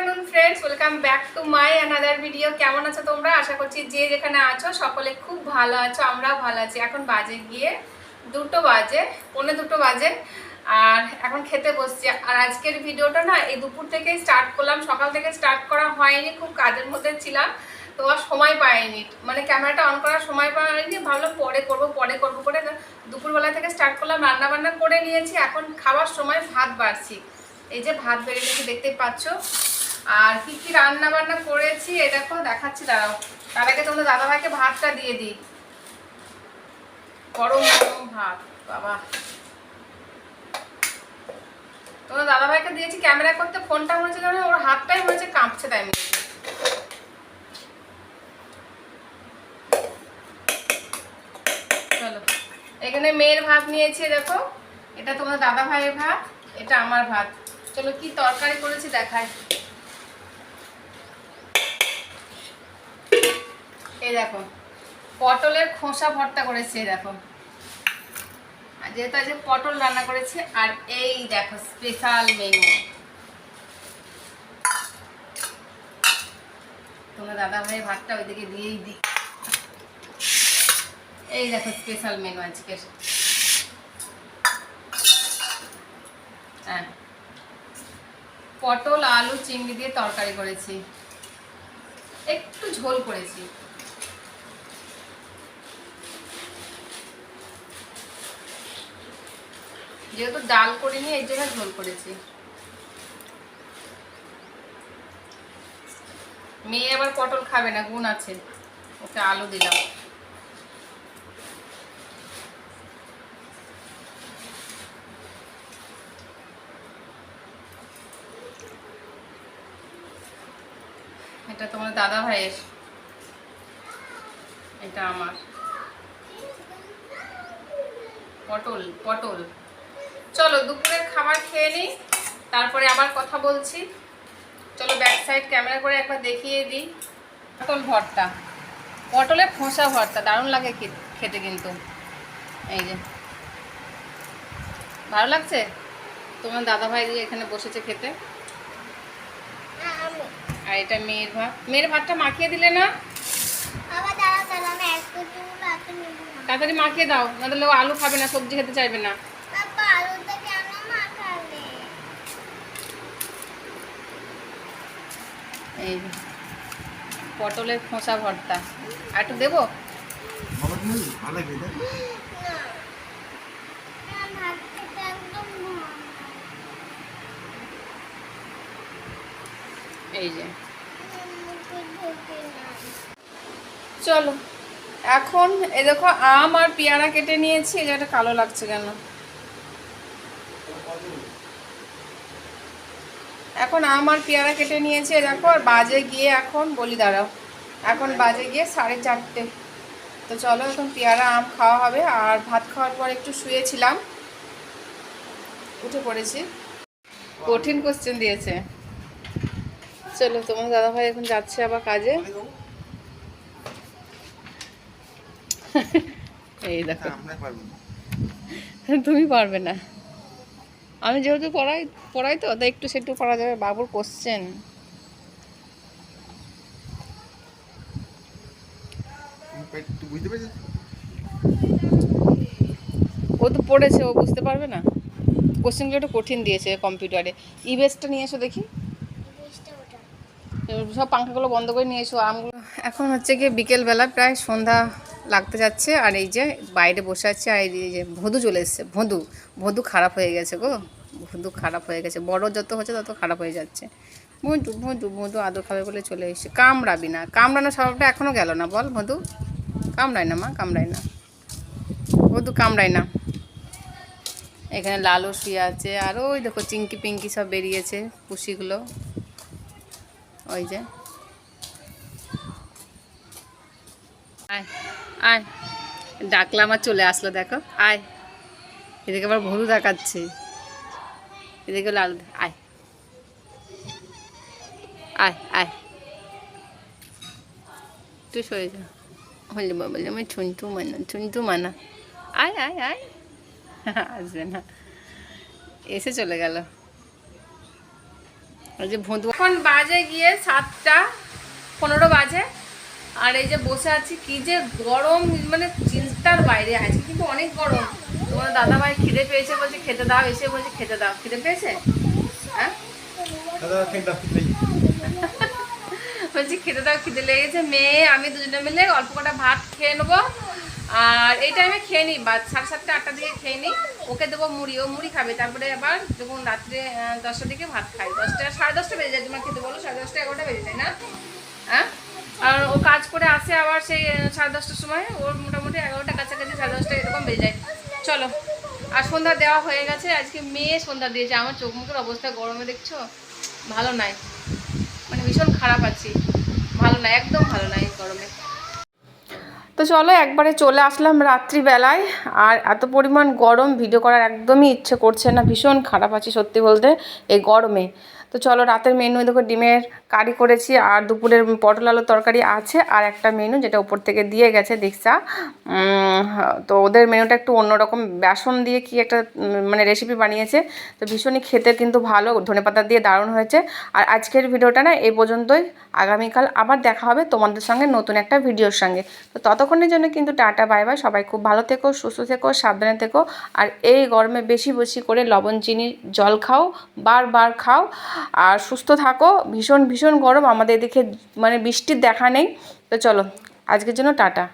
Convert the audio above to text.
Afternoon friends welcome back to my another video কেমন আছো তোমরা? আশা করছি যে যেখানে আছো, সকলে খুব ভালো আছো, আমরাও ভালো আছি। এখন বাজে গিয়ে দুটো বাজে, পৌনে দুটো বাজে, আর এখন খেতে বসছি। আর আজকের ভিডিওটা না, এই দুপুর থেকেই স্টার্ট করলাম। সকাল থেকে স্টার্ট করা হয়নি, খুব কাজের মধ্যে ছিলাম, তো আর সময় পাইনি। মানে ক্যামেরাটা অন করার সময় পাইনি, ভাবলাম পরে করব পরে করব করে দুপুরবেলা থেকে স্টার্ট করলাম রান্না বান্না করে নিয়েছি। এখন খাওয়ার সময় ভাত বাড়ছি। এই যে ভাত বেড়ে গেছে, দেখতে পাচ্ছ? আর কি কি রান্না বান্না করেছি এই দেখো, দেখাচ্ছি, দাঁড়াও। তার আগে তোমাদের দাদাভাইকে ভাতটা দিয়ে দিই। গরম গরম ভাত, বাবা। তোমার দাদাভাইকে দিয়েছি ক্যামেরা করতে, ফোনটা হয়েছে যেন ওর হাতটাই হচ্ছে কাঁপছে তাই মনে চলো, এখানে মেয়ের ভাত নিয়েছি দেখো। এটা তোমার দাদা ভাইয়ের ভাত, এটা আমার ভাত। চলো, কি তরকারি করেছি দেখাই। এই দেখো, পটলের খোসা ভর্তা করেছি, এই দেখো। যেহেতু আজকে পটল রান্না করেছি, আর এই দেখো স্পেশাল মেনু তোমার দাদা ভাইয়ের ভাতটা দিয়েই দিই এই দেখো স্পেশাল মেনু হ্যাঁ। পটল, আলু, চিংড়ি দিয়ে তরকারি করেছি। একটু ঝোল করেছি। যেহেতু ডাল করিনি এই জন্য ঝোল করেছি। মেয়ে আবার পটল খাবে না, গুণ আছে। ওকে আলু দিলাম। এটা তোমার দাদা ভাইয়ের। এটা আমার। পটল পটল। চলো দুপুরের খাবার খেয়ে নিই, তারপরে আবার কথা বলছি। চলো ব্যাক সাইড ক্যামেরা করে একবার দেখিয়ে দিই। পটল ভর্তা। পটলের খোসা ভর্তা, দারুণ লাগে খেতে কিন্তু। এই যে। ভালো লাগছে? তোমার দাদা ভাই দিয়ে এখানে বসেছে খেতে? আর এটা মেয়ের ভাত। মেয়ের ভাতটা মাখিয়ে দিলে না না? তাড়াতাড়ি মাখিয়ে দাও, নাহলে ও আলু খাবে না, সবজি খেতে চাইবে না বাবা আলুটা কেন মাখালে এই পটলের খোসা ভর্তা আর একটু দেবো। এই যে। চলো, এখন এ দেখো আম আর পেয়ারা কেটে নিয়েছি, এটা কালো লাগছে কেন এখন আম আর পেয়ারা কেটে নিয়েছে দেখো আর বাজে গিয়ে এখন বলি দাঁড়াও এখন বাজে গিয়ে সাড়ে চারটে। তো চলো এখন পেয়ারা আম খাওয়া হবে আর ভাত খাওয়ার পর একটু শুয়েছিলাম উঠে পড়েছি। কঠিন কোশ্চেন দিয়েছে। চলো তোমার দাদাভাই এখন যাচ্ছে আবার কাজে। এই দেখো। পারব না। তুমি পারবে না। আমি যেহেতু পড়াই পড়াই তো তাই একটু সেটু পড়া যাবে। বাবুর কোশ্চেন ও তো পড়েছে ও বুঝতে পারবে না। কোশ্চেনগুলো একটু কঠিন দিয়েছে কম্পিউটারে ইবেসটা নিয়ে এসো দেখি। সব পাঙ্খাগুলো বন্ধ করে নিয়ে এসো আমগুলো। এখন হচ্ছে গিয়ে বিকেলবেলা প্রায় সন্ধ্যা লাগতে যাচ্ছে আর এই যে বাইরে বসে আছে আর এই যে ভদু চলে এসছে। ভদু ভদু খারাপ হয়ে গেছে গো। ভদু খারাপ হয়ে গেছে। বড় যত হচ্ছে তত খারাপ হয়ে যাচ্ছে। ভদু ভদু ভদু আদর খাবে বলে চলে এসছে। কামড়াবি না। কামড়ানো স্বভাবটা এখনও গেল না বল ভদু? কামড়ায় না মা, কামড়ায় না। ভদু, কামড়ায় না। এখানে লালু শুয়ে আছে আর ওই দেখো চিঙ্কি পিঙ্কি সব বেরিয়েছে পুষিগুলো। ওই যে। আয় আয়। ডাকলাম আর চলে আসলো, দেখো। আয়। এদিকে আবার ভরু দেখাচ্ছে। এদিকে লাল আয়। আয় আয়। তুই সরে যা। হলে বাবা আমি ছুনটু মানা ছুনটু মানা। আয় আয় আয়। আসবে না। এসে চলে গেল। ওই যে ভোঁদু এখন বাজে গিয়ে সাতটা পনেরো বাজে। আর এই যে বসে আছি কি যে গরম মানে চিন্তার বাইরে আছে কিন্তু অনেক গরম। তোমার দাদা ভাই খিদে পেয়েছে বলছে খেতে দাও এসে বলছে খেতে দাও। খিদে পেয়েছে? হ্যাঁ? বলছি খেতে দাও খিদে লেগেছে। মেয়ে আমি দুজনে মিলে অল্প কটা ভাত খেয়ে নেব। আর এই টাইমে খেয়ে নিই বা সাড়ে সাতটা আটটা দিকে খেয়ে নিই ওকে দেবো মুড়ি ও মুড়ি খাবে। তারপরে আবার যখন রাত্রে দশটার দিকে ভাত খাই দশটা সাড়ে দশটা বেজে যায়। তোমার খেতে বলো সাড়ে দশটা এগারোটা বেজে যায় না? হ্যাঁ? আর ও কাজ করে আসে আবার সেই সাড়ে দশটার সময়। ওর মোটামুটি এগারোটা কাছাকাছি সাড়ে দশটা এরকম বেজে যায়। চলো, আর সন্ধ্যা দেওয়া হয়ে গেছে। আজকে মেয়ে সন্ধ্যা দিয়েছে। আমার চোখ মুখের অবস্থা গরমে, দেখছ? ভালো নাই। মানে ভীষণ খারাপ আছি। ভালো নাই, একদম ভালো নাই গরমে। তো চলো, একবারে চলে আসলাম রাত্রিবেলায়। আর এত পরিমাণ গরম, ভিডিও করার একদমই ইচ্ছে করছে না। ভীষণ খারাপ আছি, সত্যি বলতে, এই গরমে। তো চলো রাতের মেনু দেখো ডিমের কারি করেছি আর দুপুরের পটল আলুর তরকারি আছে আর একটা মেনু যেটা উপর থেকে দিয়ে গেছে, দীক্ষা। তো ওদের মেনুটা একটু অন্যরকম, বেসন দিয়ে কি একটা মানে রেসিপি বানিয়েছে। তো ভীষণই খেতে কিন্তু ভালো ধনেপাতা দিয়ে দারুণ হয়েছে। আর আজকের ভিডিওটা না এই পর্যন্তই। আগামীকাল আবার দেখা হবে তোমাদের সঙ্গে নতুন একটা ভিডিওর সঙ্গে। তো ততক্ষণের জন্য কিন্তু টাটা, বাই বাই। সবাই খুব ভালো থেকো, সুস্থ থেকো, সাবধানে থেকো। আর এই গরমে বেশি বেশি করে লবণ, চিনি, জল খাও, বারবার খাও। আর সুস্থ থাকো, ভীষণ ভীষণ গরম। আমাদের এদিকে মানে বৃষ্টির দেখা নেই। তো চলো, আজকের জন্য টাটা।